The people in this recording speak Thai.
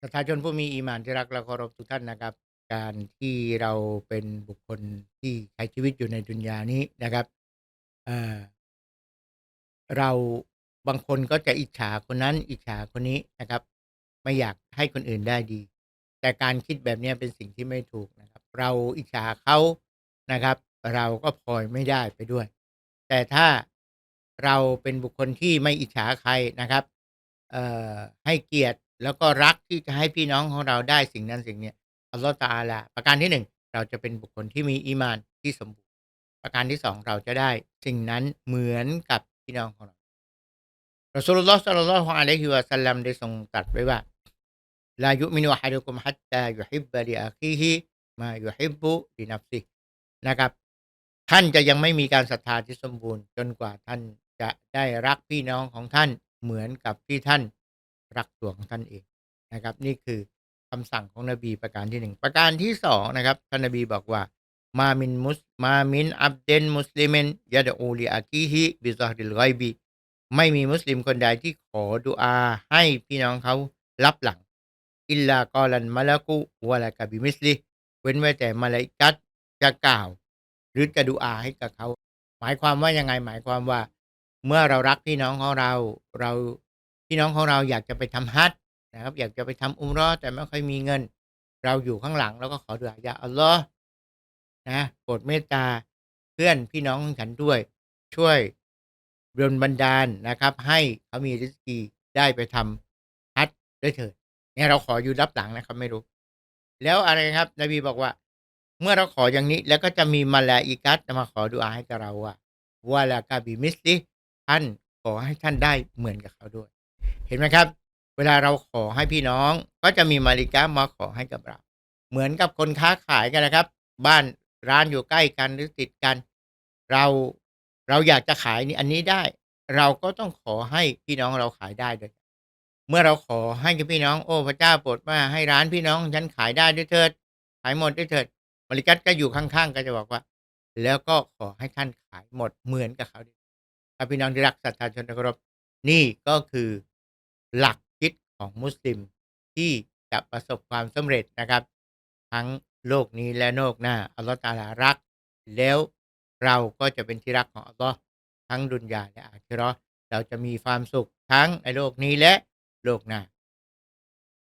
ประชาชนผู้มีอีหมานที่รักและเคารพทุกท่านนะครับ การที่เราเป็นบุคคลที่ใช้ชีวิตอยู่ในดุนยานี้นะครับเอ่อเราบางคนก็จะอิจฉาคนนั้นอิจฉาคนนี้นะครับ ไม่อยากให้คนอื่นได้ดี แต่การคิดแบบนี้เป็นสิ่งที่ไม่ถูกนะครับ เราอิจฉาเขานะครับ เราก็พลอยไม่ได้ไปด้วย แต่ถ้าเราเป็นบุคคลที่ไม่อิจฉาใครนะครับให้เกียรติ แล้วก็รักที่จะให้พี่น้องของเราได้สิ่งนั้นสิ่งเนี้ยอัลลอฮฺตะอาลาประการที่หนึ่งเราจะเป็นบุคคลที่มีอีมานที่สมบูรณ์ ประการที่สองเราจะได้สิ่งนั้นเหมือนกับพี่น้องของเรารอซูลุลลอฮ์ศ็อลลัลลอฮุอะลัยฮิวะซัลลัมได้ทรงตรัสไว้ว่าลายุมินุอะฮัดุกุมฮัตตายุฮิบบะลิอาคีฮิมายุฮิบบุลินัฟซิฮินะครับ ท่านจะยังไม่มีการศรัทธาที่สมบูรณ์ จนกว่าท่านจะได้รักพี่น้องของท่านเหมือนกับที่ท่าน รักตัวของท่านเองนะครับ นี่คือคำสั่งของนบีประการที่หนึ่งประการที่สองนะครับท่านนบีบอกว่ามามินมุสมามินอับเดนมุสลิมนยะดอูลีอากีฮิบิซอดิลไกบีไม่มีมุสลิมคนใดที่ขอดุอาให้พี่น้องเขารับหลัง อิลลากอลันมาละกุวะละกะบิมิสลิเว้นไว้แต่มาลาอิกัตจะกล่าว หรือจะดุอาให้กับเขา หมายความว่ายังไงหมายความว่า เมื่อเรารักพี่น้องของเรา เรา พี่น้องของเราอยากจะไปทำฮัจญ์นะครับ อยากจะไปทำอุมราะห์แต่ไม่ค่อยมีเงิน เราอยู่ข้างหลังแล้วก็ขอดุอายาอัลลอฮ์นะโปรดเมตตาเพื่อนพี่น้องของฉันด้วย ช่วยดลบันดาลนะครับ ให้เขามีริสกีได้ไปทำฮัจญ์ด้วยเถิดเนี่ยเราขออยู่รับหลังนะครับไม่รู้ แล้วอะไรครับนบีบอกว่า เมื่อเราขออย่างนี้ แล้วก็จะมีมาลาอิกัสมาขอดุอาให้กับเราว่าวะลากาบิมิสลิท่านขอให้ท่านได้เหมือนกับเขาด้วย เห็นไหมครับ เวลาเราขอให้พี่น้องก็จะมีมาลิกามาขอให้กับเรา เหมือนกับคนค้าขายกันนะครับ บ้านร้านอยู่ใกล้กันหรือติดกัน เราเราอยากจะขายนี่อันนี้ได้ เราก็ต้องขอให้พี่น้องเราขายได้ด้วย เมื่อเราขอให้กับพี่น้องโอ้พระเจ้าโปรดมาให้ร้านพี่น้องฉันขายได้ด้วยเถิด ขายหมดด้วยเถิดมาริกัตก็อยู่ข้างๆก็จะบอกว่า แล้วก็ขอให้ท่านขายหมดเหมือนกับเขาถ้าพี่น้องที่รักศรัทธาชนเคารพนี่ก็คือ หลักคิดของมุสลิมที่จะประสบความสำเร็จนะครับ ทั้งโลกนี้และโลกหน้าอัลลอฮฺตาลารัก แล้วเราก็จะเป็นที่รักของอัลลอฮ์ทั้งดุนยาและอาคิเราะเราจะมีความสุขทั้งในโลกนี้และโลกหน้า